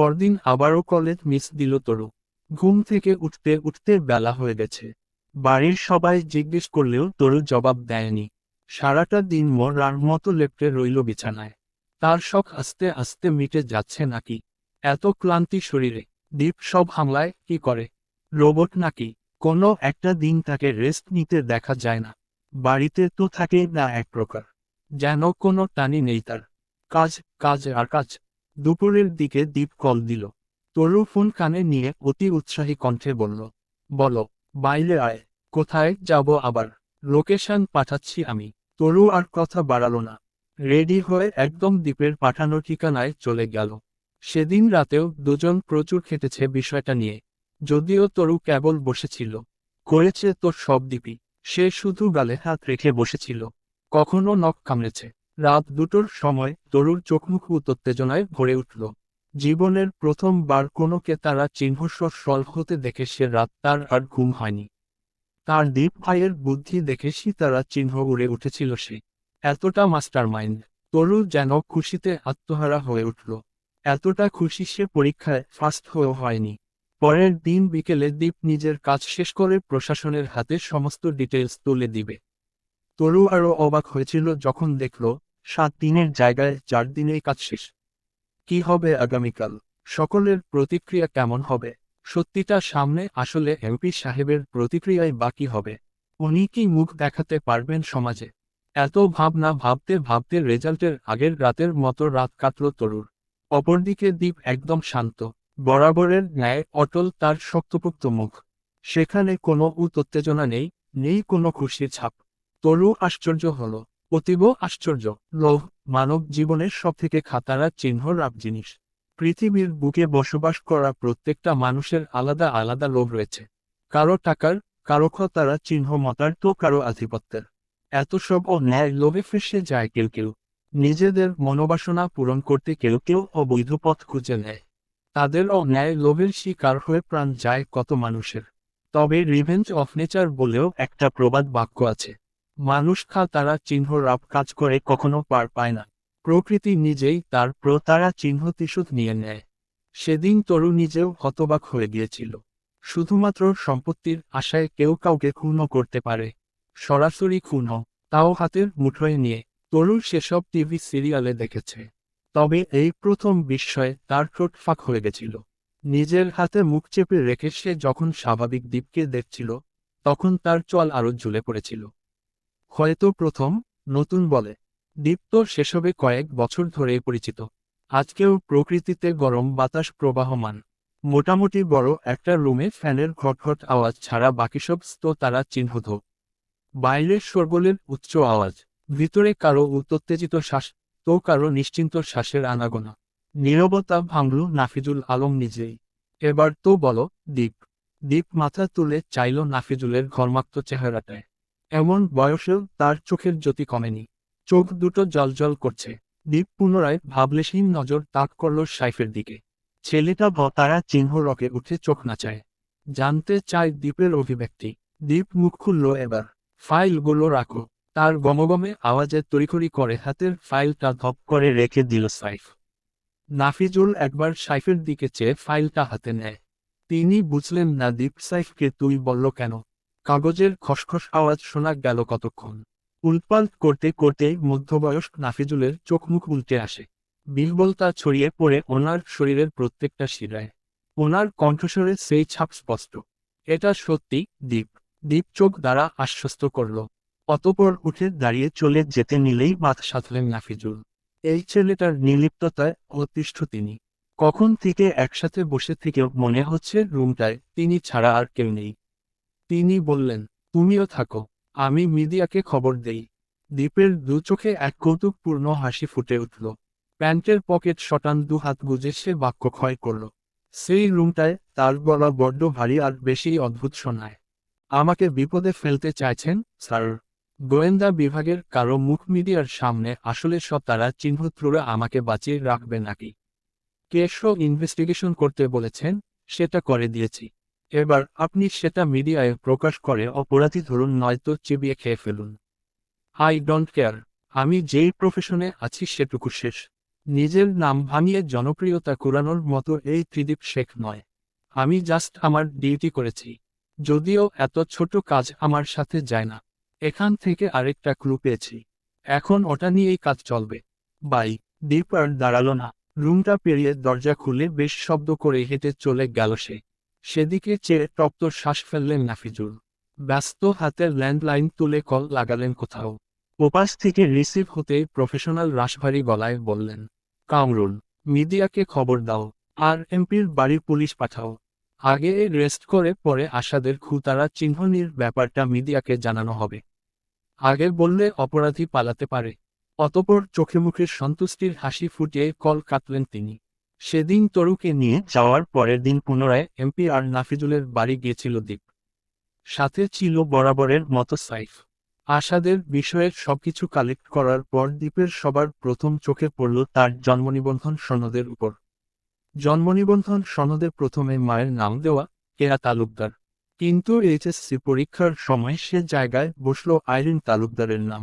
পরদিন আবারও college miss দিল তরু। ঘুম থেকে উঠতে উঠতে বেলা হয়ে গেছে। বাড়ির সবাই জিজ্ঞেস করলেও তরু জবাব দেয়নি। সারাটা দিন মরার মতো লেপটে রইল বিছানায়। তার শখ আস্তে আস্তে মিটে যাচ্ছে নাকি? এত ক্লান্তি শরীরে। দ্বীপ সব হামলায়, কি করে? রোবট নাকি? কোনো একটা দিন তাকে রেস্ট নিতে দেখা যায় না। বাড়িতে তো থাকে না এক প্রকার। যেন কোনো টানি নেই তার। কাজ কাজ আর কাজ। দুপুরের দিকে দ্বীপ কল দিল। তরু ফোন কানে নিয়ে অতি উৎসাহী কণ্ঠে বলল, বল, বাইরে আয়, কোথায় যাব আবার? লোকেশন পাঠাচ্ছি আমি। তরু আর কথা বাড়াল না। রেডি হয়ে একদম দ্বীপের পাঠানো ঠিকানায় চলে গেল। সেদিন রাতেও দুজন প্রচুর খেটেছে বিষয়টা নিয়ে। যদিও তরু কেবল বসেছিল। করেছে তোর সব দ্বীপই। সে শুধু গালে হাত রেখে বসেছিল। কখনো নখ কামড়েছে। রাত দুটোর সময় তরুর চোখমুখ উত্তেজনায় ভরে উঠল। জীবনের প্রথমবার কোনোকে তারা চিহ্নস্বর সল হতে দেখে সে রাত তার আর ঘুম হয়নি। তার দ্বীপ ভাইয়ের বুদ্ধি দেখে সীতারা চিহ্ন উড়ে উঠেছিল সে। এতটা মাস্টার মাইন্ড তরু যেন খুশিতে আত্মহারা হয়ে উঠল। এতটা খুশি সে পরীক্ষায় ফার্স্ট হয়েও হয়নি। পরের দিন বিকেলে দ্বীপ নিজের কাজ শেষ করে প্রশাসনের হাতে সমস্ত ডিটেলস তুলে দিবে। তরু আরও অবাক হয়েছিল যখন দেখল সাত দিনের জায়গায় চার দিনেই কাজ শেষ। কি হবে আগামীকাল? সকলের প্রতিক্রিয়া কেমন হবে? সত্যিটা সামনে আসলে এমপি সাহেবের প্রতিক্রিয়ায় বাকি হবে। উনি কি মুখ দেখাতে পারবেন সমাজে? এত ভাবনা ভাবতে ভাবতে রেজাল্টের আগের রাতের মতো রাত কাটল তরুর। অপরদিকে দ্বীপ একদম শান্ত। বরাবরের ন্যায় অটল তার শক্তপোক্ত মুখ। সেখানে কোনো উত্তেজনা নেই নেই কোনো খুশির ছাপ। তরু আশ্চর্য হল। অতীব আশ্চর্য। লোভ, মানব জীবনের সবথেকে খাতারা চিহ্ন রাব জিনিস। পৃথিবীর বুকে বসবাস করা প্রত্যেকটা মানুষের আলাদা আলাদা লোভ রয়েছে। কারও টাকার, কারও খতারা চিহ্ন মতার তো কারও আধিপত্যের। এত সব ও ন্যায় লোভে ফেসে যায় কেউ কেউ। নিজেদের মনোবাসনা পূরণ করতে কেউ কেউ অবৈধ পথ খুঁজে নেয়। তাদের অন্যায় লোভের শিকার হয়ে প্রাণ যায় কত মানুষের। তবে রিভেঞ্জ অফ নেচার বলেও একটা প্রবাদ বাক্য আছে। মানুষ খা তারা চিহ্ন রাব কাজ করে কখনো পার পায় না। প্রকৃতি নিজেই তার প্রতারা চিহ্ন তিসুত নিয়ে নেয়। সেদিন তরু নিজেও হতবাক হয়ে গিয়েছিল। শুধুমাত্র সম্পত্তির আশায় কেউ কাউকে খুনও করতে পারে। সরাসরি খুনও তাও হাতের মুঠোয় নিয়ে তরু সেসব টিভি সিরিয়ালে দেখেছে। তবে এই প্রথম বিস্ময়ে তার ঠোঁট ফাঁক হয়ে গেছিল। নিজের হাতে মুখ চেপে রেখে সে যখন স্বাভাবিক দ্বীপকে দেখছিল, তখন তার চল আরও ঝুলে পড়েছিল। হয়তো প্রথম, নতুন বলে। দ্বীপ তো সেসবে কয়েক বছর ধরে পরিচিত। আজকেও প্রকৃতিতে গরম বাতাস প্রবাহমান। মোটামুটি বড় একটা রুমে ফ্যানের ঘটঘট আওয়াজ ছাড়া বাকি সব স্তো তারা চিহ্নত। বাইরের শোরগোলের উচ্চ আওয়াজ, ভিতরে কারও উত্তেজিত শ্বাস, তো কারও নিশ্চিন্ত শ্বাসের আনাগোনা। নীরবতা ভাঙল নাফিজুল আলম নিজেই। এবার তো বলো, দ্বীপ। দ্বীপ মাথা তুলে চাইল নাফিজুলের ঘর্মাক্ত চেহারাটায়। এমন বয়সেও তার চোখের জ্যোতি কমেনি। চোখ দুটো জলজল করছে। দ্বীপ পুনরায় ভাবলেশহীন নজর তাক করল সাইফের দিকে। ছেলেটা ভতারা চিহ্ন রকে উঠে চোখ নাচায়। জানতে চায় দ্বীপের অভিব্যক্তি। দ্বীপ মুখ খুলল এবার। ফাইলগুলো রাখো। তার গমগমে আওয়াজে তড়িখড়ি করে হাতের ফাইলটা ধপ করে রেখে দিল সাইফ। নাফিজুল একবার সাইফের দিকে চেয়ে ফাইলটা হাতে নেয়। তিনি বুঝলেন না দীপ সাইফকে তুই বলল কেন। কাগজের খসখস আওয়াজ শোনা গেল কতক্ষণ। উল্পাল্ট করতে করতে মধ্যবয়স্ক নাফিজুলের চোখ মুখ উল্টে আসে। বিহবলতা ছড়িয়ে পড়ে ওনার শরীরের প্রত্যেকটা শিরায়। ওনার কণ্ঠস্বরে সেই ছাপ স্পষ্ট। এটা সত্যি দ্বীপ দ্বীপ চোখ দ্বারা আশ্বস্ত করল। অতপর উঠে দাঁড়িয়ে চলে যেতে নিলেই মাথা সাধলেন নাফিজুল। এই ছেলেটার নির্লিপ্ততায় অতিষ্ঠ তিনি। কখন থেকে একসাথে বসে থেকেও মনে হচ্ছে রুমটায়, তিনি ছাড়া আর কেউ নেই। তিনি বললেন, তুমিও থাকো। আমি মিডিয়াকে খবর দেই। দ্বীপের দু চোখে এক কৌতুকপূর্ণ হাসি ফুটে উঠল। প্যান্টের পকেট শটান দু হাত গুজে সে বাক্য ক্ষয় করল। সেই রুমটায় তার গলা বড্ড ভারী আর বেশি অদ্ভুত শোনায়। আমাকে বিপদে ফেলতে চাইছেন, স্যার। গোয়েন্দা বিভাগের কারও মুখ মিডিয়ার সামনে আসলে সব তারা চিহ্নত্রুরা আমাকে বাঁচিয়ে রাখবে নাকি? কেশো ইনভেস্টিগেশন করতে বলেছেন, সেটা করে দিয়েছি। এবার আপনি সেটা মিডিয়ায় প্রকাশ করে অপরাধী ধরুন নয়তো চিবিয়ে খেয়ে ফেলুন। আই ডোন্ট কেয়ার, আমি যেই প্রফেশনে আছি সেটুকু শেষ। নিজের নাম ভাঙিয়ে জনপ্রিয়তা কুড়ানোর মতো এই ত্রিদীপ শেখ নয়। আমি জাস্ট আমার ডিউটি করেছি। যদিও এত ছোট কাজ আমার সাথে যায় না। এখান থেকে আরেকটা ক্লু পেয়েছি। এখন ওটা নিয়েই কাজ চলবে। বাই আর দাঁড়াল না। রুমটা পেরিয়ে দরজা খুলে বেশ শব্দ করে হেঁটে চলে গেল সে। সেদিকে চেয়ে তপ্ত শ্বাস ফেললেন নাফিজুল ব্যস্ত হাতের ল্যান্ডলাইন তুলে কল লাগালেন কোথাও। ওপাশ থেকে রিসিভ হতে প্রফেশনাল রাশভারী গলায় বললেন, কামরুল, মিডিয়াকে খবর দাও আর এমপির বাড়ির পুলিশ পাঠাও। আগে রেস্ট করে পরে আশাদের খুতারা চিহ্নির ব্যাপারটা মিডিয়াকে জানানো হবে। আগে বললে অপরাধী পালাতে পারে। অতপর চোখে মুখে সন্তুষ্টির হাসি ফুটিয়ে কল কাটলেন তিনি। সেদিন তরুকে নিয়ে যাওয়ার পরের দিন পুনরায় এমপি আর নাফিজুলের বাড়ি গিয়েছিল দ্বীপ সাথে ছিল বরাবরের মতো সাইফ। আশাদের বিষয়ের সবকিছু কালেক্ট করার পর দ্বীপের সবার প্রথম চোখে পড়ল তার জন্মনিবন্ধন সনদের উপর। জন্মনিবন্ধন সনদে প্রথমে মায়ের নাম দেওয়া কেয়া তালুকদার। কিন্তু এইচএসসি পরীক্ষার সময় সে জায়গায় বসল আইরিন তালুকদারের নাম।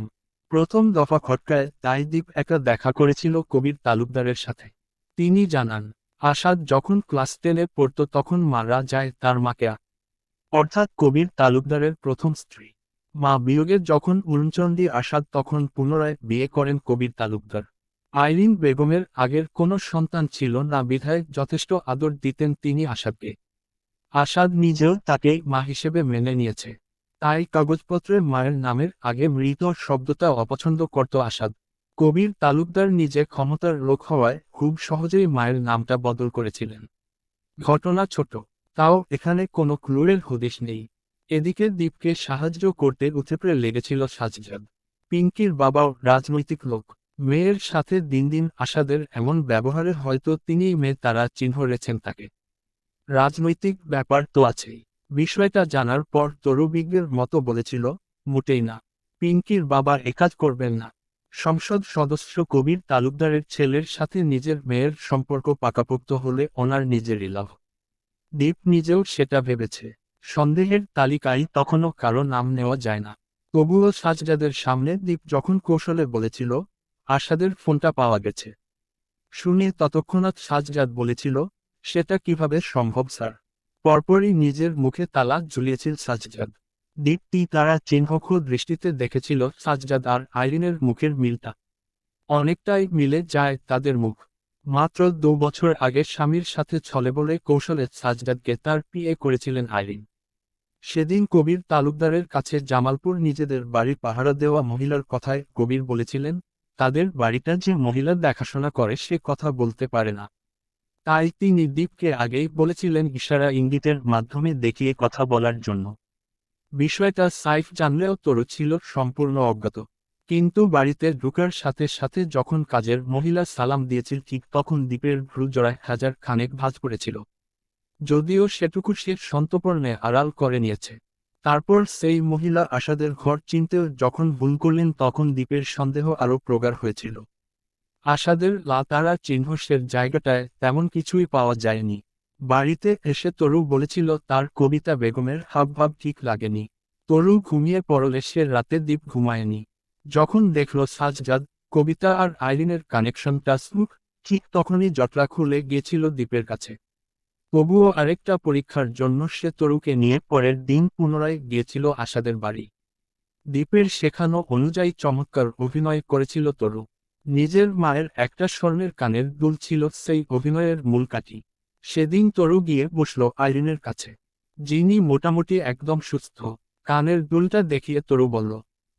প্রথম দফা খটকায় তাই দ্বীপ একা দেখা করেছিল কবির তালুকদারের সাথে। তিনি জানান, আসাদ যখন ক্লাস টেনে পড়ত তখন মারা যায় তার মাকে অর্থাৎ কবির তালুকদারের প্রথম স্ত্রী। মা বিয়োগের যখন উরুমচন্ডী আসাদ তখন পুনরায় বিয়ে করেন কবির তালুকদার। আইরিন বেগমের আগের কোনো সন্তান ছিল না, বিধায় যথেষ্ট আদর দিতেন তিনি আসাদকে। আসাদ নিজেও তাকে মা হিসেবে মেনে নিয়েছে। তাই কাগজপত্রে মায়ের নামের আগে মৃত শব্দটা অপছন্দ করত আসাদ। কবির তালুকদার নিজে ক্ষমতার লোক হওয়ায় খুব সহজেই মায়ের নামটা বদল করেছিলেন। ঘটনা ছোট, তাও এখানে কোনো ক্লুরের হদিশ নেই। এদিকে দ্বীপকে সাহায্য করতে উঠেপড়ে লেগেছিল সাজজাদ। পিঙ্কির বাবাও রাজনৈতিক লোক। মেয়ের সাথে দিন দিন আশাদের এমন ব্যবহারে হয়তো তিনিই মেয়ে তারা চিহ্ন রেছেন তাকে। রাজনৈতিক ব্যাপার তো আছেই। বিষয়টা জানার পর তরুবিজ্ঞের মতো বলেছিল, মোটেই না। পিঙ্কির বাবা একাজ করবেন না। সংসদ সদস্য কবির তালুকদারের ছেলের সাথে নিজের মেয়ের সম্পর্ক পাকাপোক্ত হলে ওনার নিজেরই লাভ। দীপ নিজেও সেটা ভেবেছে। সন্দেহের তালিকায় তখনও কারও নাম নেওয়া যায় না। তবুও সাজজাদের সামনে দীপ যখন কৌশলে বলেছিল, আশাদের ফোনটা পাওয়া গেছে। শুনে ততক্ষণাৎ সাজজাদ বলেছিল, সেটা কীভাবে সম্ভব, স্যার? পরপরই নিজের মুখে তালা ঝুলিয়েছিল সাজজাদ দীপটি তারা চিহ্নক্ষ দৃষ্টিতে দেখেছিল, সাজজাদ আর আইরিনের মুখের মিলটা। অনেকটাই মিলে যায় তাদের মুখ। মাত্র দু বছর আগে স্বামীর সাথে ছলে বলে কৌশলে সাজদাদকে তার পিএ করেছিলেন আইরিন। সেদিন কবির তালুকদারের কাছে জামালপুর নিজেদের বাড়ি পাহারা দেওয়া মহিলার কথায় কবির বলেছিলেন, তাদের বাড়িটা যে মহিলা দেখাশোনা করে সে কথা বলতে পারে না। তাই তিনি দীপকে আগেই বলেছিলেন, ইশারা ইঙ্গিতের মাধ্যমে দেখিয়ে কথা বলার জন্য। বিষয়টা সাইফ জানলেও তরু ছিল সম্পূর্ণ অজ্ঞাত। কিন্তু বাড়িতে ঢুকার সাথে সাথে যখন কাজের মহিলা সালাম দিয়েছিল, ঠিক তখন দ্বীপের ভ্রু জড়ায় হাজার খানেক ভাঁজ পড়েছিল। যদিও সেটুকু সে সন্তপর্ণে আড়াল করে নিয়েছে। তারপর সেই মহিলা আশাদের ঘর চিনতেও যখন ভুল করলেন, তখন দ্বীপের সন্দেহ আরও প্রগাঢ় হয়েছিল। আশাদের লাতারা চিহ্নসের জায়গাটায় তেমন কিছুই পাওয়া যায়নি। বাড়িতে এসে তরু বলেছিল, তার কবিতা বেগমের হাবভাব ঠিক লাগেনি। তরু ঘুমিয়ে পড়লে সে রাতে দ্বীপ ঘুমায়নি। যখন দেখল সাজজাদ, কবিতা আর আইরিনের কানেকশনটা স্মুখ ঠিক তখনই জটলা খুলে গিয়েছিল দ্বীপের কাছে। তবুও আরেকটা পরীক্ষার জন্য সে তরুকে নিয়ে পরের দিন পুনরায় গিয়েছিল আশাদের বাড়ি। দ্বীপের শেখানো অনুযায়ী চমৎকার অভিনয় করেছিল তরু। নিজের মায়ের একটা স্বর্ণের কানের দুল ছিল সেই অভিনয়ের মূল কাঠি। সেদিন তরু গিয়ে বসল আইরিনের কাছে। যিনি মোটামুটি একদম সুস্থ। কানের দুলটা দেখিয়ে তরু বলল,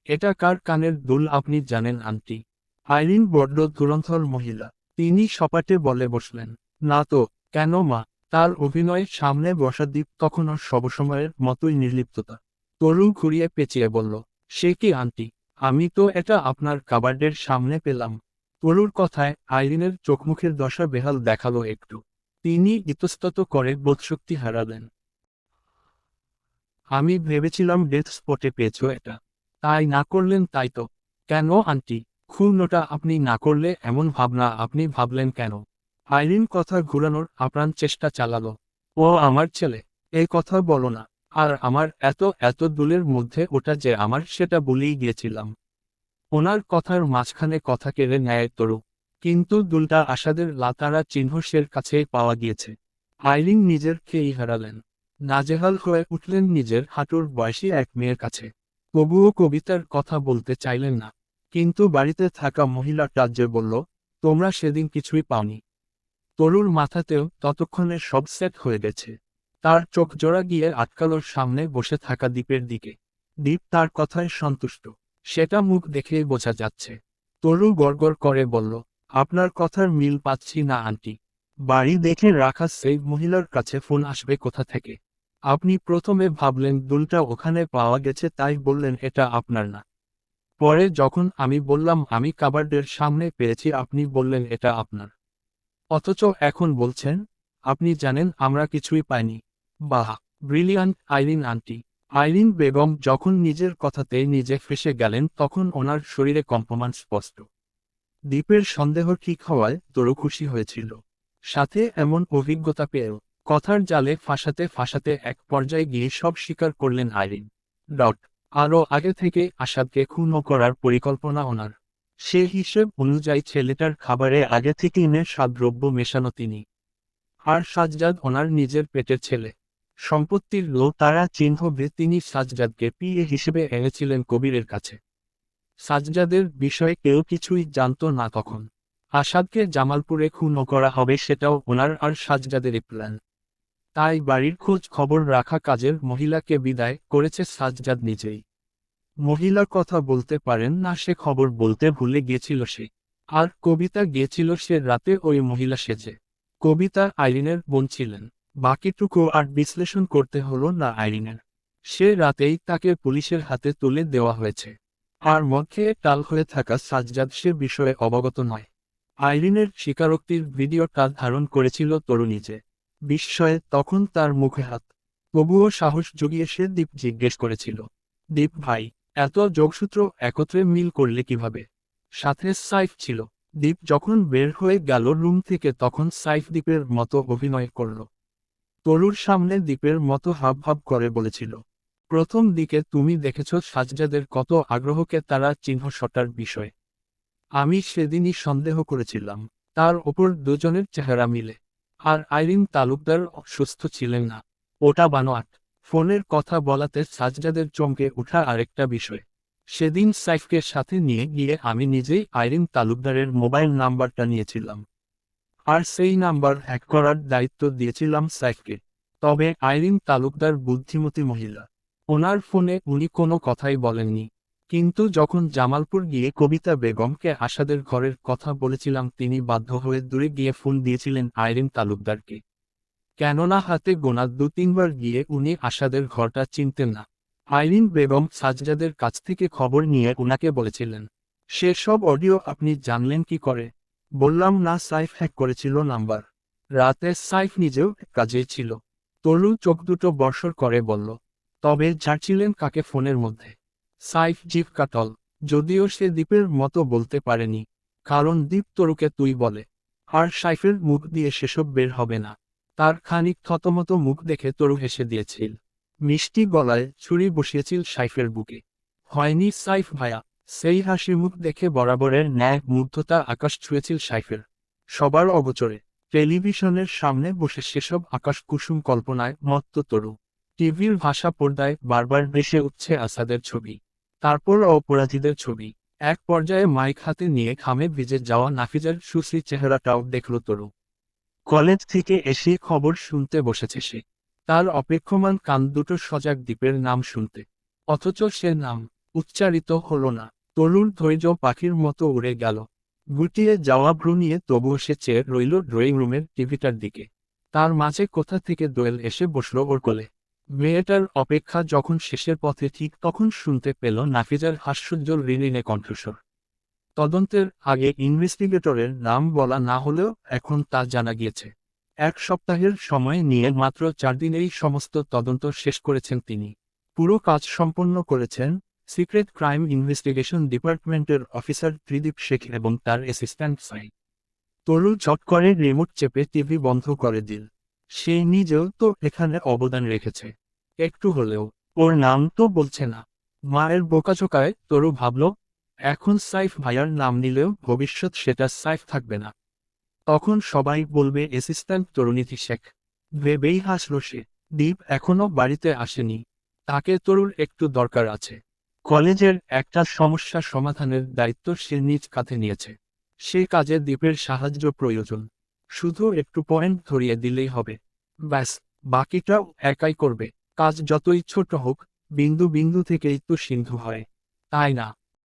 এটা কার কানের দুল আপনি জানেন, আন্টি? আইরিন বড্ড ধুরন্ধর মহিলা। তিনি সপাটে বলে বসলেন, না তো, কেন মা? তার অভিনয়ের সামনে বসা দ্বীপ তখনও সবসময়ের মতোই নির্লিপ্ততা। তরু ঘুরিয়ে পেঁচিয়ে বলল, সে কি, আন্টি? আমি তো এটা আপনার কাবার্ডের সামনে পেলাম। তরুর কথায় আইরিনের চোখমুখের দশা বেহাল দেখাল একটু। তিনি ইতস্তত করে বোধশক্তি হারালেন আমি ভেবেছিলাম ডেথ স্পটে পেয়েছ এটা। তাই না করলেন তাই তো। কেন আন্টি? খুলনোটা আপনি না করলে এমন ভাবনা আপনি ভাবলেন কেন? আইরিন কথা ঘুরানোর আপ্রাণ চেষ্টা চালালো। ও আমার ছেলে এই কথা বলো না। আর আমার এত এত দুলের মধ্যে ওটা যে আমার সেটা বলেই গিয়েছিলাম। ওনার কথার মাঝখানে কথা কেড়ে নেয় তরু। কিন্তু দুলটা আসাদের লাতারা চিহ্ন সের কাছেই পাওয়া গিয়েছে। আইরিন নিজের খেয়েই হারালেন। নাজেহাল হয়ে উঠলেন নিজের হাঁটুর বয়সী এক মেয়ের কাছে। তবুও কবিতার কথা বলতে চাইলেন না। কিন্তু বাড়িতে থাকা মহিলা রাজ্যে বলল, তোমরা সেদিন কিছুই পাওনি। তরুর মাথাতেও ততক্ষণে সব সেট হয়ে গেছে। তার চোখ জোড়া গিয়ে আটকালোর সামনে বসে থাকা দ্বীপের দিকে। দ্বীপ তার কথায় সন্তুষ্ট। সেটা মুখ দেখেই বোঝা যাচ্ছে। তরু গড়গড় করে বলল আপনার কথার মিল পাচ্ছি না, আন্টি। বাড়ি দেখে রাখা সেই মহিলার কাছে ফোন আসবে কোথা থেকে? আপনি প্রথমে ভাবলেন, দুলটা ওখানে পাওয়া গেছে, তাই বললেন, এটা আপনার না। পরে যখন আমি বললাম, আমি কাবার্ডের সামনে পেয়েছি, আপনি বললেন, এটা আপনার। অথচ এখন বলছেন, আপনি জানেন, আমরা কিছুই পাইনি। বাহ, ব্রিলিয়ান্ট আইরিন, আন্টি। আইরিন বেগম যখন নিজের কথাতে নিজে ফেসে গেলেন, তখন ওনার শরীরে কম্পমান স্পষ্ট। দ্বীপের সন্দেহ ঠিক হওয়ায় তোরও খুশি হয়েছিল। সাথে এমন অভিজ্ঞতা পেয়েও কথার জালে ফাঁসাতে ফাঁসাতে এক পর্যায়ে গিয়ে সব স্বীকার করলেন আইরিন। ডট, আরও আগে থেকে আসাদকে খুন করার পরিকল্পনা ওনার। সে হিসেব অনুযায়ী ছেলেটার খাবারে আগে থেকে ইনের স্বাদদ্রব্য মেশানো তিনি। আর সাজজাদ ওনার নিজের পেটের ছেলে। সম্পত্তির লো তারা চিহ্নবে তিনি সাজজাদকে পিএ হিসেবে এনেছিলেন কবিরের কাছে। সাজজাদের বিষয়ে কেউ কিছুই জানত না তখন। আসাদকে জামালপুরে খুন করা হবে সেটাও ওনার আর সাজজাদেরই প্ল্যান। তাই বাড়ির খোঁজ খবর রাখা কাজের মহিলাকে বিদায় করেছে সাজজাদ নিজেই। মহিলার কথা বলতে পারেন না সে খবর বলতে ভুলে গিয়েছিল সে। আর কবিতা গিয়েছিল সে রাতে ওই মহিলা সেজে। কবিতা আইরিনের বোন ছিলেন। বাকিটুকু আর বিশ্লেষণ করতে হলো না আইরিনের। সে রাতেই তাকে পুলিশের হাতে তুলে দেওয়া হয়েছে। আর মধ্যে টাল হয়ে থাকা সাজজাদ সে বিষয়ে অবগত নয়। আইরিনের স্বীকারোক্তির ভিডিওটা ধারণ করেছিল তরুণীজে বিস্ময়ে তখন তার মুখে হাত। তবুও সাহস জুগিয়ে সে দীপ জিজ্ঞেস করেছিল, দীপ ভাই, এত যোগসূত্র একত্রে মিল করলে কীভাবে? সাথে সাইফ ছিল। দীপ যখন বের হয়ে গেল রুম থেকে তখন সাইফ দ্বীপের মতো অভিনয় করল। তরুর সামনে দ্বীপের মতো হাব হাব করে বলেছিল প্রথম দিকে তুমি দেখেছ সাজজাদের কত আগ্রহকে তারা চিহ্ন সটার বিষয়। আমি সেদিনই সন্দেহ করেছিলাম, তার ওপর দুজনের চেহারা মিলে। আর আইরিন তালুকদার অসুস্থ ছিলেন না। ওটা বানোয়াট। ফোনের কথা বলাতে সাজজাদের চমকে ওঠা আরেকটা বিষয়। সেদিন সাইফকে সাথে নিয়ে গিয়ে আমি নিজেই আইরিন তালুকদারের মোবাইল নাম্বারটা নিয়েছিলাম। আর সেই নাম্বার হ্যাক করার দায়িত্ব দিয়েছিলাম সাইফকে। তবে আইরিন তালুকদার বুদ্ধিমতী মহিলা। ওনার ফোনে উনি কোনো কথাই বলেননি। কিন্তু যখন জামালপুর গিয়ে কবিতা বেগমকে আশাদের ঘরের কথা বলেছিলাম, তিনি বাধ্য হয়ে দূরে গিয়ে ফোন দিয়েছিলেন আইরিন তালুকদারকে। কেননা হাতে গোনা দু তিনবার গিয়ে উনি আশাদের ঘরটা চিনতেন না। আইরিন বেগম সাজজাদের কাছ থেকে খবর নিয়ে উনাকে বলেছিলেন, সেসব অডিও আপনি জানলেন কি করে? বললাম না, সাইফ হ্যাক করেছিল নাম্বার। রাতে সাইফ নিজেও কাজে ছিল। তরু চোখ দুটো বর্ষর করে বলল তবে ঝাড়ছিলেন কাকে ফোনের মধ্যে? সাইফ জিভ কাটল যদিও সে দ্বীপের মতো বলতে পারেনি, কারণ দ্বীপ তরুকে তুই বলে। আর সাইফের মুখ দিয়ে সেসব বের হবে না। তার খানিক থতমতো মুখ দেখে তরু হেসে দিয়েছিল। মিষ্টি গলায় ছুরি বসিয়েছিল সাইফের বুকে। হয়নি সাইফ ভায়া, সেই হাসি মুখ দেখে বরাবরের ন্যায় মুগ্ধতা আকাশ ছুঁয়েছিল সাইফের। সবার অগোচরে, টেলিভিশনের সামনে বসে সেসব আকাশ কুসুম কল্পনায় মত্ত তরু। টিভির ভাষা পর্দায় বারবার ভেসে উঠছে আসাদের ছবি, তারপর অপরাধীদের ছবি। এক পর্যায়ে মাইক হাতে নিয়ে খামে ভিজে যাওয়া নাফিজের সুশ্রী চেহারাটাও দেখল তরু। কলেজ থেকে এসে খবর শুনতে বসেছে সে। তার অপেক্ষমান কান দুটো সজাগ দ্বীপের নাম শুনতে। অথচ সে নাম উচ্চারিত হল না। তরুর ধৈর্য পাখির মতো উড়ে গেল। গুটিয়ে যাওয়া ভ্রু নিয়ে তবুও সে চেয়ে রইল ড্রয়িং রুমের টিভিটার দিকে। তার মাঝে কোথা থেকে দোয়েল এসে বসল ওর কোলে। মেয়েটার অপেক্ষা যখন শেষের পথে ঠিক তখন শুনতে পেল নাফিজার হাস্যোজ্জ্বল রিনিনে কণ্ঠস্বর। তদন্তের আগে ইনভেস্টিগেটরের নাম বলা না হলেও এখন তা জানা গিয়েছে। এক সপ্তাহের সময় নিয়ে মাত্র চার দিনেই সমস্ত তদন্ত শেষ করেছেন তিনি। পুরো কাজ সম্পন্ন করেছেন সিক্রেট ক্রাইম ইনভেস্টিগেশন ডিপার্টমেন্টের অফিসার ত্রিদীপ শেখ এবং তার অ্যাসিস্ট্যান্ট সাই। তরু চট করে রিমোট চেপে টিভি বন্ধ করে দিল। সে নিজেও তো এখানে অবদান রেখেছে। একটু হলেও, ওর নাম তো বলছে না। মায়ের বোকাচোকায় তরু ভাবল, এখন সাইফ ভাইয়ার নাম নিলেও ভবিষ্যৎ সেটা সাইফ থাকবে না। তখন সবাই বলবে, অ্যাসিস্ট্যান্ট তরুণীতি শেখ। ভেবেই হাসল সে। দীপ এখনও বাড়িতে আসেনি। তাকে তরুর একটু দরকার আছে। কলেজের একটা সমস্যা সমাধানের দায়িত্ব সে নিজ কাঁধে নিয়েছে। সে কাজে দ্বীপের সাহায্য প্রয়োজন। শুধু একটু পয়েন্ট ধরিয়ে দিলেই হবে। ব্যাস, বাকিটাও একাই করবে। কাজ যতই ছোট হোক বিন্দু বিন্দু থেকেই তো সিন্ধু হয়। তাই না?